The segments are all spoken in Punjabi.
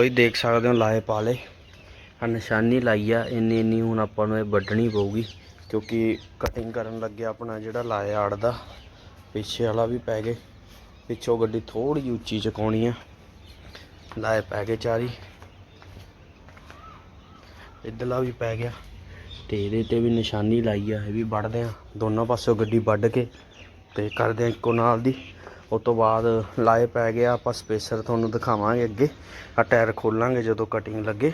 ਤੁਸੀਂ ਦੇਖ ਸਕਦੇ ਹੋ, ਲਾਏ ਪਾ ਲਏ ਆ ਨਿਸ਼ਾਨੀ ਲਾਈ ਆ, ਇੰਨੀ ਇੰਨੀ ਹੁਣ ਆਪਾਂ ਨੂੰ ਇਹ ਵੱਢਣੀ ਪਊਗੀ, ਕਿਉਂਕਿ ਕਟਿੰਗ ਕਰਨ ਲੱਗਿਆ ਆਪਣਾ ਜਿਹੜਾ ਲਾਇਆ ਆੜ ਦਾ ਪਿੱਛੇ ਵਾਲਾ ਵੀ ਪੈ ਗਏ। ਪਿੱਛੋਂ ਗੱਡੀ ਥੋੜੀ ਜਿਹੀ ਉੱਚੀ ਚੁਕਾਉਣੀ ਆ। ਲਾਏ ਪੈ ਗਏ ਚਾਰੀ। ਇੱਧਰਲਾ ਵੀ ਪੈ ਗਿਆ। ਤੇ ਇਹਦੇ ਤੇ ਵੀ ਨਿਸ਼ਾਨੀ ਲਾਈ ਆ, ਇਹ ਵੀ ਵੱਢਦੇ ਆ। ਦੋਨੋਂ ਪਾਸਿਓਂ ਗੱਡੀ ਵੱਢ ਕੇ ਤੇ ਕਰਦੇ ਆ ਇੱਕੋ ਨਾਲ ਦੀ। ਉਸ ਤੋਂ ਬਾਅਦ ਲਾਏ ਪੈ ਗਿਆ ਆਪਾਂ ਸਪੇਸਰ ਤੁਹਾਨੂੰ ਦਿਖਾਵਾਂਗੇ ਅੱਗੇ। ਆ ਟਾਇਰ ਖੋਲਾਂਗੇ ਜਦੋਂ ਕਟਿੰਗ ਲੱਗੇ।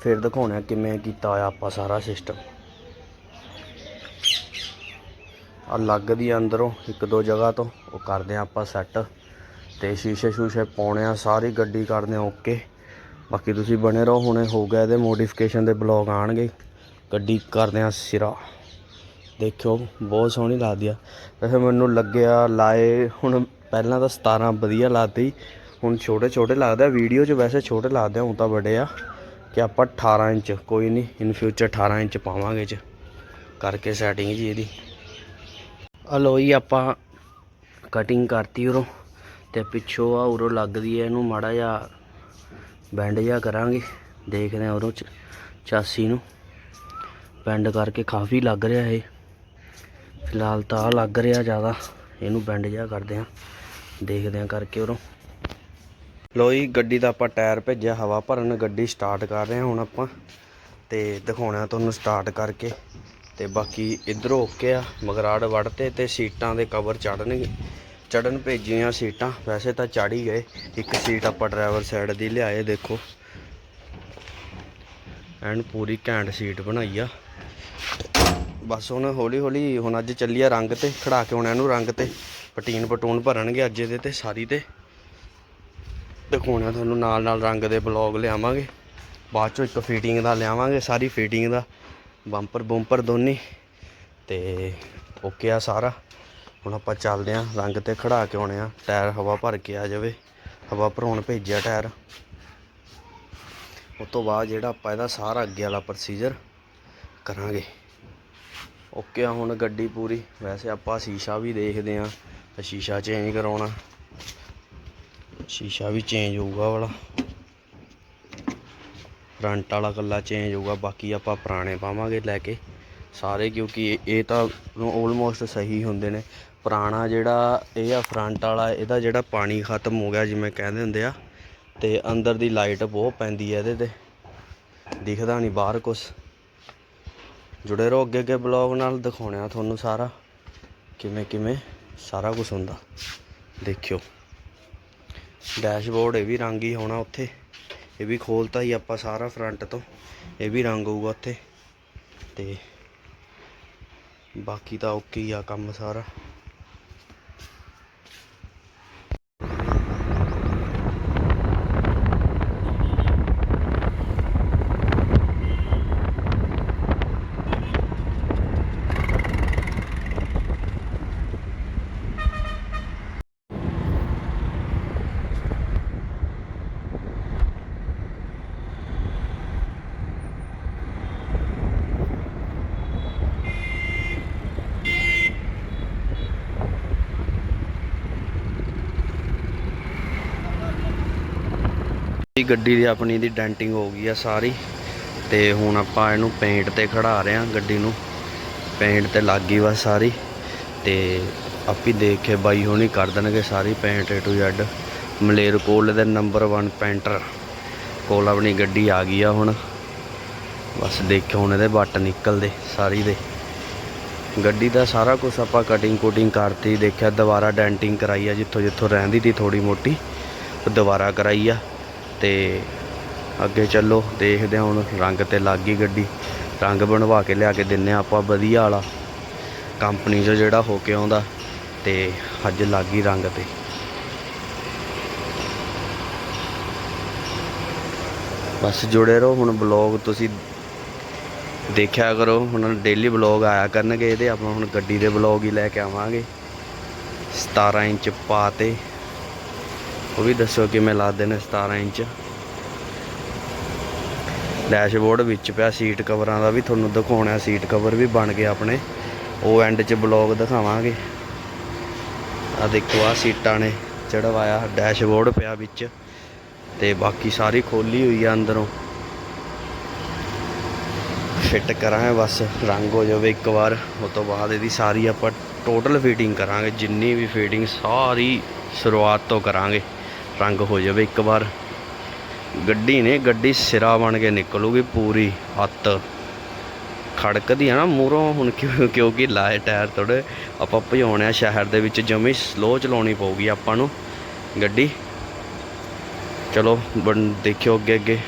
ਫਿਰ ਦਿਖਾਉਣਾ ਕਿਵੇਂ ਕੀਤਾ ਹੋਇਆ ਆਪਾਂ ਸਾਰਾ ਸਿਸਟਮ ਆ ਲੱਗਦੀ ਅੰਦਰੋਂ, ਇੱਕ ਦੋ ਜਗ੍ਹਾ ਤੋਂ। ਉਹ ਕਰਦੇ ਆ ਆਪਾਂ ਸੈੱਟ ਤੇ ਸ਼ੀਸ਼ੇ ਸ਼ੂਸ਼ੇ ਪਾਉਣੇ ਆ, ਸਾਰੀ ਗੱਡੀ ਕਰਦੇ ਆ ਓਕੇ। ਬਾਕੀ ਤੁਸੀਂ ਬਣੇ ਰਹੋ, ਹੁਣੇ ਹੋ ਗਿਆ ਇਹਦੇ ਮੋਡੀਫਿਕੇਸ਼ਨ ਦੇ ਬਲੌਗ ਆਣਗੇ ਗੱਡੀ ਕਰਦੇ ਆ ਸਿਰਾ। ਦੇਖਿਓ, ਬਹੁਤ ਸੋਹਣੀ ਲੱਗਦੀ ਆ। ਵੈਸੇ ਮੈਨੂੰ ਲੱਗਿਆ, ਲਾਏ ਹੁਣ ਪਹਿਲਾਂ ਤਾਂ 17 ਵਧੀਆ ਲੱਗਦੀ ਹੁਣ ਛੋਟੇ ਛੋਟੇ ਲੱਗਦਾ ਵੀਡੀਓ 'ਚ ਵੈਸੇ ਛੋਟੇ ਲੱਗਦੇ ਆ, ਹੁਣ ਤਾਂ ਵੱਡੇ ਆ। ਕਿ ਆਪਾਂ 18 ਇੰਚ, ਕੋਈ ਨਹੀਂ ਇਨ ਫਿਊਚਰ 18 ਇੰਚ ਪਾਵਾਂਗੇ ਚ। ਕਰਕੇ ਸੈਟਿੰਗ ਜੀ ਇਹਦੀ। ਅਲੋਈ ਆਪਾਂ ਕਟਿੰਗ ਕਰਤੀ ਉਰੋਂ। ਤੇ ਪਿੱਛੋਂ ਆ ਉਰੋਂ ਲੱਗਦੀ ਹੈ ਇਹਨੂੰ ਮਾੜਾ ਜਿਹਾ ਬੈਂਡ ਜਿਹਾ ਕਰਾਂਗੇ। ਦੇਖਦੇ ਆ ਉਰੋਂ ਚ- ਚਾਸੀ ਨੂੰ। ਬੈਂਡ ਕਰਕੇ ਕਾਫੀ ਲੱਗ ਰਿਹਾ ਇਹ। ਫਿਲਹਾਲ ਤਾਂ ਆਹ ਲੱਗ ਰਿਹਾ ਜ਼ਿਆਦਾ। ਇਹਨੂੰ ਬੈਂਡ ਜਿਹਾ ਕਰਦੇ ਆ ਦੇਖਦੇ ਆ ਕਰਕੇ ਉਰੋਂ। ਲੋਈ ਗੱਡੀ ਦਾ ਆਪਾਂ ਟਾਇਰ ਭੇਜਿਆ, ਹਵਾ ਭਰਨ ਗੱਡੀ ਸਟਾਰਟ ਕਰ ਰਹੇ ਹਾਂ ਹੁਣ ਆਪਾਂ। ਤੇ ਦਿਖਾਉਣਾ ਤੁਹਾਨੂੰ ਸਟਾਰਟ ਕਰਕੇ। ਤੇ ਬਾਕੀ ਇਧਰੋਂ ਓਕੇ ਆ ਮਗਰਾੜ ਵੜਤੇ ਤੇ ਸੀਟਾਂ ਦੇ ਕਵਰ ਚੜਨਗੇ ਚੜਨ ਭੇਜੀਆਂ ਸੀਟਾਂ। ਵੈਸੇ ਤਾਂ ਚੜ ਹੀ ਗਏ। ਇੱਕ ਸੀਟ ਆਪਾਂ ਡਰਾਈਵਰ ਸਾਈਡ ਦੀ ਲਿਆਏ, ਦੇਖੋ। ਐਨ ਪੂਰੀ ਘੈਂਟ ਸੀਟ ਬਣਾਈ ਆ। ਬਸ ਹੁਣ ਹੌਲੀ ਹੌਲੀ ਹੁਣ ਅੱਜ ਚੱਲੀ ਆ ਰੰਗ ਤੇ, ਖੜਾ ਕੇ ਹੁਣ ਇਹਨੂੰ ਰੰਗ ਤੇ। ਪਟੀਨ ਪਟੂਨ ਭਰਨਗੇ ਅੱਜ ਇਹਦੇ ਤੇ, ਸਾਰੀ ਤੇ। ਦਿਖਾਉਣਾ ਤੁਹਾਨੂੰ ਨਾਲ ਨਾਲ ਰੰਗ ਦੇ ਬਲੌਗ ਲਿਆਵਾਂਗੇ। ਬਾਅਦ ਚੋਂ ਇੱਕ ਫਿਟਿੰਗ ਦਾ ਲਿਆਵਾਂਗੇ, ਸਾਰੀ ਫਿਟਿੰਗ ਦਾ। ਬੰਪਰ ਬੰਪਰ ਦੋਨੇ। ਤੇ ਓਕੇ ਆ ਸਾਰਾ। ਹੁਣ ਆਪਾਂ ਚੱਲਦੇ ਆਂ, ਰੰਗ ਤੇ ਖੜਾ ਕੇ ਆਉਣੇ ਆ। ਟਾਇਰ ਹਵਾ ਭਰ ਕੇ ਆ ਜਾਵੇ। ਹਵਾ ਭਰਾਉਣ ਭੇਜਿਆ ਟਾਇਰ। ਉਸ ਤੋਂ ਬਾਅਦ ਜਿਹੜਾ ਆਪਾਂ ਇਹਦਾ ਸਾਰਾ ਅੱਗੇ ਵਾਲਾ ਪ੍ਰੋਸੀਜਰ ਕਰਾਂਗੇ। ਓਕੇ ਆ ਹੁਣ ਗੱਡੀ ਪੂਰੀ। ਵੈਸੇ ਆਪਾਂ ਸ਼ੀਸ਼ਾ ਵੀ ਦੇਖਦੇ ਆਂ, ਤਾਂ ਸ਼ੀਸ਼ਾ ਚੇਂਜ ਕਰਾਉਣਾ। ਸ਼ੀਸ਼ਾ ਵੀ ਚੇਂਜ ਹੋਊਗਾ ਵਾਲਾ। ਫਰੰਟ ਵਾਲਾ ਕੱਲਾ ਚੇਂਜ ਹੋਊਗਾ, ਬਾਕੀ ਆਪਾਂ ਪੁਰਾਣੇ ਪਾਵਾਂਗੇ ਲੈ ਕੇ। ਸਾਰੇ ਕਿਉਂਕਿ ਇਹ- ਤਾਂ ਆਲਮੋਸਟ ਸਹੀ ਹੁੰਦੇ ਨੇ। ਪੁਰਾਣਾ ਜਿਹੜਾ ਇਹ ਆ ਫਰੰਟ ਵਾਲਾ, ਇਹਦਾ ਜਿਹੜਾ ਪਾਣੀ ਖਤਮ ਹੋ ਗਿਆ ਜਿਵੇਂ ਕਹਿੰਦੇ ਹੁੰਦੇ ਆ, ਤੇ ਅੰਦਰ ਦੀ ਲਾਈਟ ਬਹੁਤ ਪੈਂਦੀ ਹੈ ਇਹਦੇ ਤੇ। ਦਿਖਦਾ ਨਹੀਂ ਬਾਹਰ ਕੁਛ। ਜੁੜੇ ਰਹੋ ਅੱਗੇ ਅੱਗੇ ਬਲੌਗ ਨਾਲ, ਦਿਖਾਉਣਾ ਤੁਹਾਨੂੰ ਸਾਰਾ। ਕਿਵੇਂ ਕਿਵੇਂ ਸਾਰਾ ਕੁਝ ਹੁੰਦਾ। ਦੇਖਿਓ। ਡੈਸ਼ਬੋਰਡ ਇਹ ਵੀ ਰੰਗ ਹੀ ਹੋਣਾ ਉੱਥੇ। ਇਹ ਵੀ ਖੋਲਤਾ ਹੀ ਆਪਾਂ ਸਾਰਾ ਫਰੰਟ ਤੋਂ। ਇਹ ਵੀ ਰੰਗ ਹੋਊਗਾ ਉੱਥੇ। ਤੇ ਬਾਕੀ ਤਾਂ ਓਕੇ ਹੀ ਆ ਕੰਮ ਸਾਰਾ। ਇਹ ਗੱਡੀ ਦੀ ਆਪਣੀ ਦੀ ਡੈਂਟਿੰਗ ਹੋ ਗਈ ਆ ਸਾਰੀ ਤੇ ਹੁਣ ਆਪਾਂ ਇਹਨੂੰ ਪੇਂਟ ਤੇ ਖੜਾ ਰਹੇ ਹਾਂ ਗੱਡੀ ਨੂੰ। ਪੇਂਟ ਤੇ ਲੱਗ ਗਈ ਵਾ ਸਾਰੀ ਤੇ ਆਪੀ ਦੇਖ ਕੇ ਬਾਈ ਹੋਣੀ ਕਰ ਦੇਣਗੇ ਸਾਰੀ ਪੇਂਟ ਏ ਟੂ ਜ਼ੈਡ ਮਲੇਰਕੋਲ ਦੇ ਨੰਬਰ 1 ਪੇਂਟਰ ਕੋਲ ਆਪਣੀ ਗੱਡੀ ਆ ਗਈ ਆ ਹੁਣ। ਬਸ ਦੇਖਿਓ ਹੁਣ ਇਹਦੇ ਬੱਟ ਨਿਕਲਦੇ ਸਾਰੀ ਦੇ। ਗੱਡੀ ਦਾ ਸਾਰਾ ਕੁਝ ਆਪਾਂ ਕਟਿੰਗ ਕੁਟਿੰਗ ਕਰਤੀ, ਦੇਖਿਆ ਦੁਬਾਰਾ ਡੈਂਟਿੰਗ ਕਰਾਈ ਆ, ਜਿੱਥੋਂ ਜਿੱਥੋਂ ਰਹਿੰਦੀ ਤੀ ਥੋੜੀ ਮੋਟੀ ਦੁਬਾਰਾ ਕਰਾਈ ਆ। ਤੇ ਅੱਗੇ ਚੱਲੋ, ਦੇਖਦੇ ਹਾਂ ਹੁਣ ਰੰਗ ਤੇ ਲੱਗ ਗਈ ਗੱਡੀ। ਰੰਗ ਬਣਵਾ ਕੇ ਲਿਆ ਕੇ ਦਿੰਨੇ ਆ ਆਪਾਂ, ਵਧੀਆ ਵਾਲਾ। ਕੰਪਨੀ 'ਚੋਂ ਜਿਹੜਾ ਹੋ ਕੇ ਆਉਂਦਾ, ਤੇ ਅੱਜ ਲੱਗ ਗਈ ਰੰਗ ਤੇ। ਬਸ ਜੁੜੇ ਰਹੋ, ਹੁਣ ਬਲੌਗ ਤੁਸੀਂ ਦੇਖਿਆ ਕਰੋ। ਹੁਣ ਡੇਲੀ ਬਲੌਗ ਆਇਆ ਕਰਨਗੇ ਇਹਦੇ, ਆਪਾਂ ਹੁਣ ਗੱਡੀ ਦੇ ਬਲੌਗ ਹੀ ਲੈ ਕੇ ਆਵਾਂਗੇ। 17 ਇੰਚ ਪਾ ਤੇ। ਉਹ ਵੀ ਦੱਸੋ ਕਿਵੇਂ ਲਾਦੇ ਨੇ 17 ਇੰਚ। ਡੈਸ਼ਬੋਰਡ ਵਿੱਚ ਪਿਆ ਸੀਟ ਕਵਰਾਂ ਦਾ ਵੀ ਤੁਹਾਨੂੰ ਦਿਖਾਉਣਾ ਸੀਟ ਕਵਰ ਵੀ ਬਣ ਗਏ ਆਪਣੇ। ਉਹ ਐਂਡ 'ਚ ਬਲੌਗ ਦਿਖਾਵਾਂਗੇ। ਆ ਦੇਖੋ ਆ ਸੀਟਾਂ ਨੇ ਚੜਵਾਇਆ ਡੈਸ਼ਬੋਰਡ ਪਿਆ ਵਿੱਚ। ਤੇ ਬਾਕੀ ਸਾਰੀ ਖੋਲੀ ਹੋਈ ਆ ਅੰਦਰੋਂ। ਫਿੱਟ ਕਰਾਂਗੇ ਬਸ, ਰੰਗ ਹੋ ਜਾਵੇ ਇੱਕ ਵਾਰ। ਉਸ ਤੋਂ ਬਾਅਦ ਇਹਦੀ ਸਾਰੀ ਆਪਾਂ ਟੋਟਲ ਫਿਟਿੰਗ ਕਰਾਂਗੇ, ਜਿੰਨੀ ਵੀ ਫਿਟਿੰਗ ਸਾਰੀ ਸ਼ੁਰੂਆਤ ਤੋਂ ਕਰਾਂਗੇ। ਰੰਗ ਹੋ ਜਾਵੇ ਇੱਕ ਵਾਰ। ਗੱਡੀ ਨੇ, ਗੱਡੀ ਸਿਰਾ ਬਣ ਕੇ ਨਿਕਲੂਗੀ ਪੂਰੀ ਹੱਤ ਖੜਕਦੀ ਹੈ ਨਾ ਮੂਹਰੋਂ ਹੁਣ ਕਿਉਂ- ਕਿਉਂਕਿ ਲਾਏ ਟਾਇਰ ਥੋੜੇ ਆਪਾਂ ਭਜਾਉਣੇ ਆ ਸ਼ਹਿਰ ਦੇ ਵਿੱਚ ਜਮੀ ਸਲੋ ਚਲਾਉਣੀ ਪਊਗੀ ਆਪਾਂ ਨੂੰ। ਗੱਡੀ। ਚਲੋ, ਬਣ, ਦੇਖਿਓ ਅੱਗੇ ਅੱਗੇ